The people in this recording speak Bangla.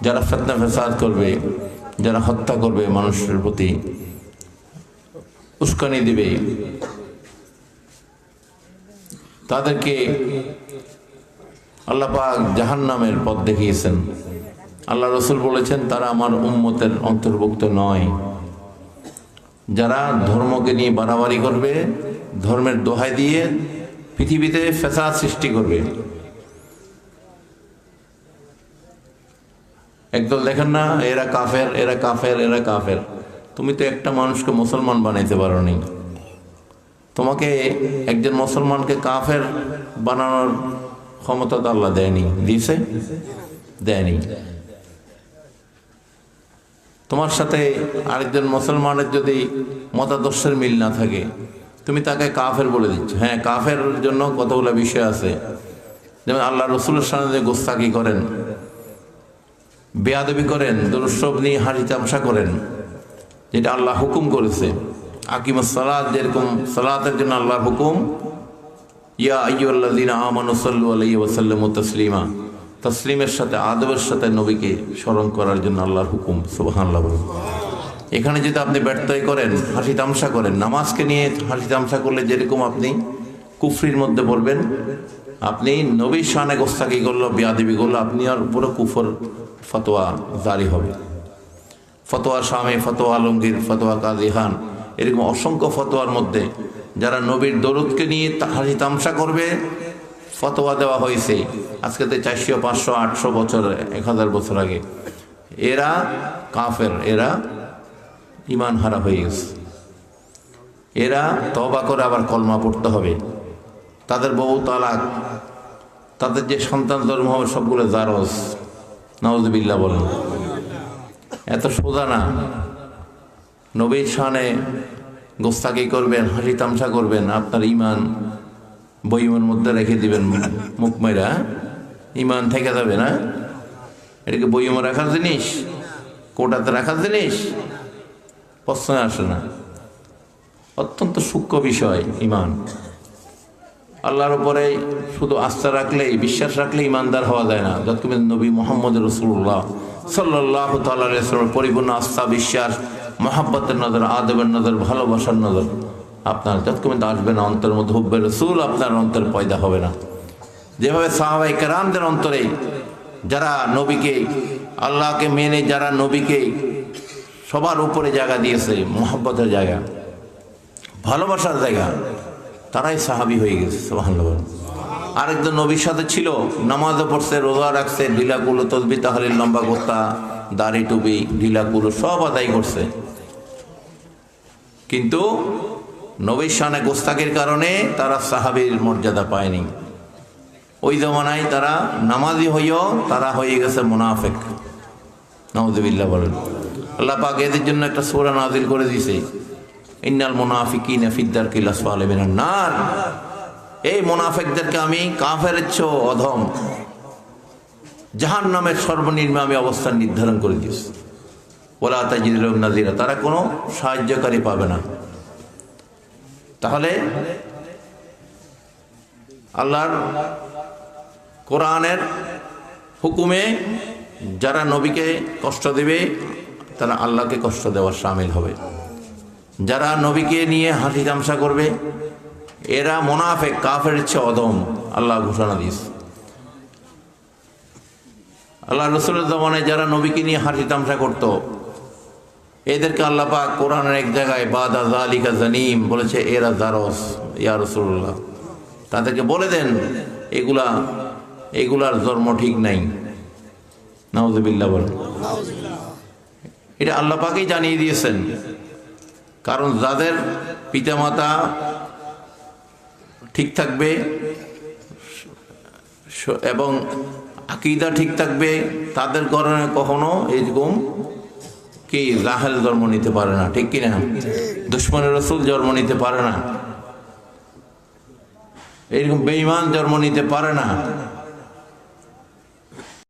যারা ফেতনা ফেসাদ করবে, যারা হত্যা করবে মানুষের প্রতি, উস্কানি দিবে। তাদেরকে আল্লাহ পাক জাহান্নামের পথ দেখিয়েছেন। আল্লাহ রসুল বলেছেন, তারা আমার উম্মতের অন্তর্ভুক্ত নয়। যারা ধর্মকে নিয়ে বাড়াবাড়ি করবে, ধর্মের দোহাই দিয়ে পৃথিবীতে ফেসাদ সৃষ্টি করবে। একদল দেখেন না, এরা কাফের এরা কাফের এরা কাফের। তুমি তো একটা মানুষকে মুসলমান বানাইতে পারো নি তোমাকে একজন মুসলমানকে কাফের বানানোর ক্ষমতা তো আল্লাহ দেয়নি। দিয়েছে? দেয়নি। তোমার সাথে আরেকজন মুসলমানের যদি মতাদর্শের মিল না থাকে, তুমি তাকে কাফের বলে দিচ্ছ। হ্যাঁ কাফের জন্য কতগুলো বিষয় আছে। যেমন আল্লাহ রসুলের সামনে যে গোস্তাকি করেন বেয়াদবি করেন দুরুসব নিয়ে হাসি চামসা করেন, যেটা আল্লাহ হুকুম করেছে। আকিম সালাদ যেরকম সালাতের জন্য আল্লাহর হুকুম, ইয়া আইয়ুল্লাযীনা আমানু সাল্লু আলাইহি ওয়া সাল্লামু তাসলিমা, তসলিমের সাথে, আদবের সাথে নবীকে স্মরণ করার জন্য আল্লাহর হুকুম, সুবহানাল্লাহ এখানে যদি আপনি ব্যর্থই করেন, হাসি তামসা করেন, নামাজকে নিয়ে হাসি তামসা করলে যেরকম আপনি কুফরির মধ্যে পড়বেন, আপনি নবী শানে গোস্তাকি করল, বিয়াদিবি করল, আপনি আর পুরো কুফর ফতোয়া জারি হবে। ফতোয়া স্বামী, ফতোয়া আলমগীর, ফতোয়া কাজী খান এরকম অসংখ্য ফতোয়ার মধ্যে যারা নবীর দরুদকে নিয়ে হাসি তামসা করবে, ফতোয়া দেওয়া হয়েছে। আজকে তো চারশো, পাঁচশো, আটশো বছর, এক হাজার বছর আগে। এরা কাফের, এরা ইমান হারা হয়ে গেছে। এরা তবা করে আবার কলমা পড়তে হবে। তাদের বহু তালাক, তাদের যে সন্তান জন্ম হবে সবগুলো জারস নওয়াজবিল্লা বলেন। এত সোজা না। নবীর শানে গোস্তাকি করবেন, হাসি তামসা করবেন, আপনার ইমান বইমের মধ্যে রেখে দিবেন মুখ মেরা ইমান থেকে যাবে না। এটাকে বইমে রাখার জিনিস, কোটাতে রাখার জিনিস প্রশ্ন আসে না। অত্যন্ত সূক্ষ্ম বিষয় ইমান আল্লাহর উপরে শুধু আস্থা রাখলেই, বিশ্বাস রাখলে ইমানদার হওয়া যায় না। যতক্ষণ নবী মোহাম্মদ রসুল্লাহ সাল্লাহ তাল্লামের পরিপূর্ণ আস্থা, বিশ্বাস, মহাব্বতের নজর, আদবের নজর, ভালোবাসার নজর আপনার, যতক্ষণ আসবে না অন্তর মধ্যে হুব্বে রসুল আপনার অন্তর পয়দা হবে না। যেভাবে সাহাবাই কেরামদের অন্তরে যারা নবীকে, আল্লাহকে মেনে যারা নবীকে সবার উপরে জায়গা দিয়েছে, মহাব্বতের জায়গা, ভালোবাসার জায়গা তারাই সাহাবি হয়ে গেছে আরেকজন নবীর সাথে ছিল, নামাজও পড়ছে রোজা রাখছে, ঢিলাকুলো তসবি তাহলে লম্বা গোত্তা দাড়ি টুপি, ঢিলাকুলো সব আদায় করছে। কিন্তু নবীর শানে গোস্তাকের কারণে তারা সাহাবির মর্যাদা পায়নি। ওই জমানায় তারা নামাজি হইও তারা হয়ে গেছে মুনাফেক। নওয়াজবিল্লাহ বলেন। আল্লাহ পাক এদের জন্য একটা সূরা নাজিল করে দিয়েছে। ইন্নাল মুনাফিকিন ফিদ্দার কিলাস পালেবেন নার। এই মুনাফেকদেরকে আমি কাফের অধম। জাহান নামের সর্বনিম্ন আমি অবস্থান নির্ধারণ করে দিয়েছি। ওলা তাজিদুল নাজিরা তারা কোনো সাহায্যকারী পাবে না। তাহলে আল্লাহর কোরআনের হুকুমে যারা নবীকে কষ্ট দেবে, তারা আল্লাহকে কষ্ট দেওয়ার সামিল হবে। যারা নবীকে নিয়ে হাসি তামসা করবে, এরা মোনাফেক, কাফের ইচ্ছে অদম। আল্লাহ ঘোষণা দিস আল্লাহ রসুলের জমানায় যারা নবীকে নিয়ে হাসি তামসা করত, এদেরকে আল্লাহ পাক কোরআনের এক জায়গায় বাদা জালিকা জানিম বলেছে, এরা জারস, ইয়া রসুল্লাহ তাদেরকে বলে দেন, এগুলা, এগুলার জন্ম ঠিক নাই। নাউজুবিল্লাহ বলেন। এটা আল্লাহ পাকেই জানিয়ে দিয়েছেন। কারণ যাদের পিতামাতা ঠিক থাকবে, এবং আকিদা ঠিক থাকবে, তাদের কারণে কখনো এরকম কি রাহেল জন্ম নিতে পারে না, ঠিক কিনা? দুশ্মনের রসুল জন্ম নিতে পারে না। এরকম বেঈমান জন্ম নিতে পারে না।